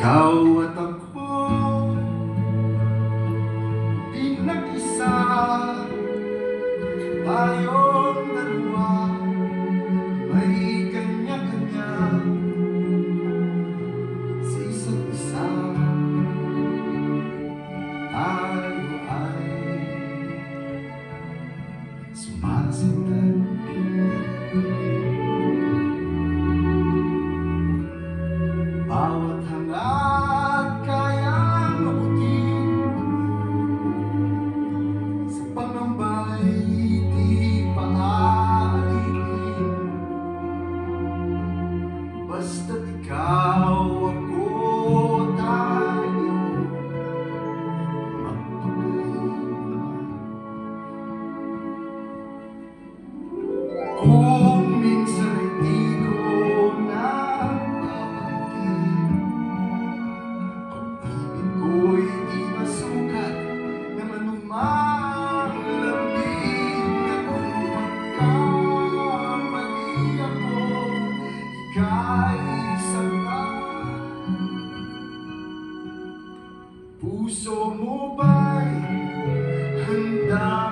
Ikaw at ako Pinag-isa. Tayong dalawa May kanya-kanya. Sa isa't isa Tayo ay Sumasintan Bawat Basta't ikaw ako tayo magpagaling Kung Puso mo ba'y handa?